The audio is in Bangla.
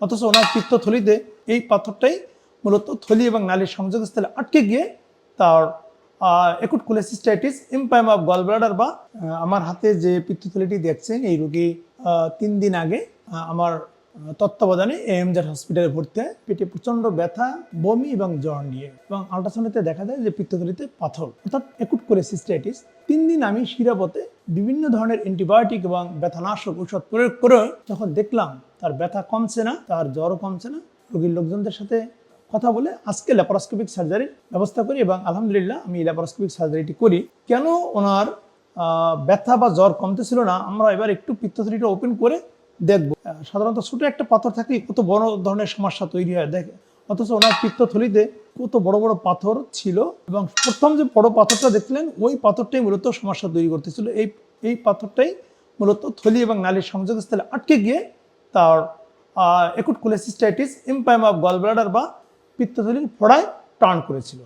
অথচ ওনার পিত্তথলিতে এই পাথরটাই মূলত থলি এবং নালীর সংযোগস্থলে আটকে গিয়ে তার acute cholecystitis empyema of gallbladder বা আমার হাতে যে পিত্তথলিটি দেখছেন, এই রোগী তিন দিন আগে আমার তত্ত্বাবধানে এএমজেড হসপিটালে ভর্তি হয়। পেটে প্রচণ্ড ব্যথা, বমি এবং জ্বর নিয়ে। এবং আল্ট্রাসাউন্ডে দেখা যায় যে পিত্তথলিতে পাথর, অর্থাৎ একুট কোলেসিস্টাইটিস তিন দিন আমি শিরাপথে বিভিন্ন ধরনের অ্যান্টিবায়োটিক এবং ব্যথানাশক ঔষধ প্রয়োগ করে যখন দেখলাম তার ব্যথা কমছে না, তার জ্বরও কমছে না, রোগীর লোকজনদের সাথে কথা বলে আজকে ল্যাপারোস্কোপিক সার্জারির ব্যবস্থা করি এবং আলহামদুলিল্লাহ আমি ল্যাপারোস্কোপিক সার্জারিটি করি। কেন ওনার ব্যথা বা জ্বর কমতেছিল না, আমরা এবার একটু পিত্তথলিটা ওপেন করে দেখব। সাধারণত ছোট একটা পাথর থাকলে কত বড় ধরনের সমস্যা তৈরি হয়, দেখে অথচ ওনার পিত্তথলিতে কত বড় বড় পাথর ছিল এবং প্রথম যে বড় পাথরটা দেখলেন, ওই পাথরটাই মূলত সমস্যা তৈরি করতেছিল। এই এই পাথরটাই মূলত থলি এবং নালীর সংযোগস্থলে আটকে গিয়ে তার acute cholecystitis empyema of gallbladder বা পিত্তথলির ফোড়ায় টার্ন করেছিল।